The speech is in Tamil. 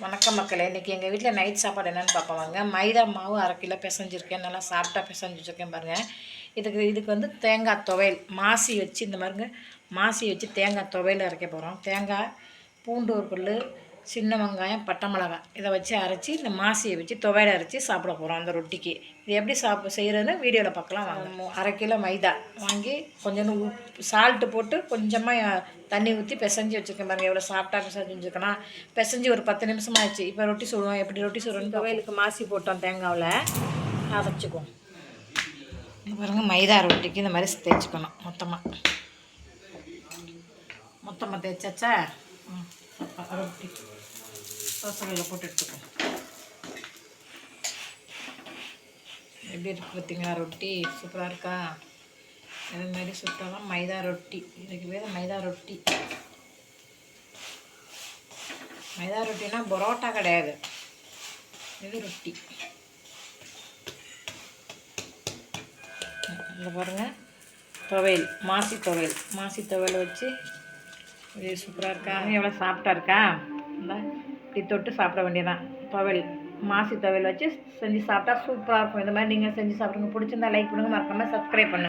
வணக்கம் மக்களே இன்றைக்கி எங்கள் வீட்டில் நைட் சாப்பாடு என்னென்னு பார்ப்போம் மைதா மாவு அரை கிலோ பிசைஞ்சிருக்கேன். நல்லா சாப்பிட்டா பிசைஞ்சு வச்சுருக்கேன் பாருங்கள் இதுக்கு இதுக்கு வந்து தேங்காய் துவையல் மாசி வச்சு இந்த மாதிரிங்க மாசி வச்சு தேங்காய் துவையல் அரைக்க போகிறோம் தேங்காய் பூண்டு ஒரு புல் சின்ன வெங்காயம் பட்டை மிளகாய் இதை வச்சு அரைச்சி இந்த மாசியை வச்சு துவையல் அரைச்சி சாப்பிட போகிறோம் அந்த ரொட்டிக்கு. இது எப்படி சாப்பிட செய்கிறதுன்னு வீடியோவில் பார்க்கலாம் வாங்க. அரை கிலோ மைதா வாங்கி கொஞ்சோண்டு உப்பு சால்ட்டு போட்டு கொஞ்சமாக தண்ணி ஊற்றி பிசைஞ்சு வச்சுருக்கேன் பாருங்கள் எவ்வளோ சாப்பிட்டா பிசைஞ்சு வச்சுருக்கேன்னா பிசைஞ்சு ஒரு பத்து நிமிஷம் ஆச்சு. இப்போ ரொட்டி சுடுவோம். எப்படி ரொட்டி சுடுவோம் துவையலுக்கு மாசி போட்டோம் தேங்காவில். அரைச்சிக்குவோம் பாருங்கள் மைதா ரொட்டிக்கு இந்த மாதிரி தேய்ச்சிக்கணும். மொத்தமாக மொத்தமாக தேய்ச்சாச்சா? ம். அப்ப ரொட்டி தோசைகளில் போட்டு எடுத்துக்கோங்க எப்படி இருக்கு பார்த்தீங்களா ரொட்டி சூப்பராக இருக்கா? அதே மாதிரி சுட்டாலும் மைதா ரொட்டி. இதுக்கு பேர் மைதா ரொட்டி. மைதா ரொட்டினா பரோட்டா கிடையாது. இது ரொட்டி. இந்த பாருங்கள் துவையல். மாசி துவையல். மாசி துவையல் வச்சு இது சூப்பராக இருக்கா? எவ்வளோ சாப்பிட்டா இருக்கா? இந்த இப்படி தொட்டு சாப்பிட வேண்டியதான் துவையல் மாசி துவையல் வச்சு செஞ்சு சாப்பிட்டா சூப்பராக இருக்கும். இந்த மாதிரி நீங்கள் செஞ்சு சாப்பிடுங்க. பிடிச்சிருந்தா லைக் பண்ணுங்கள் மறக்காமல் சப்ஸ்கிரைப் பண்ணுங்கள்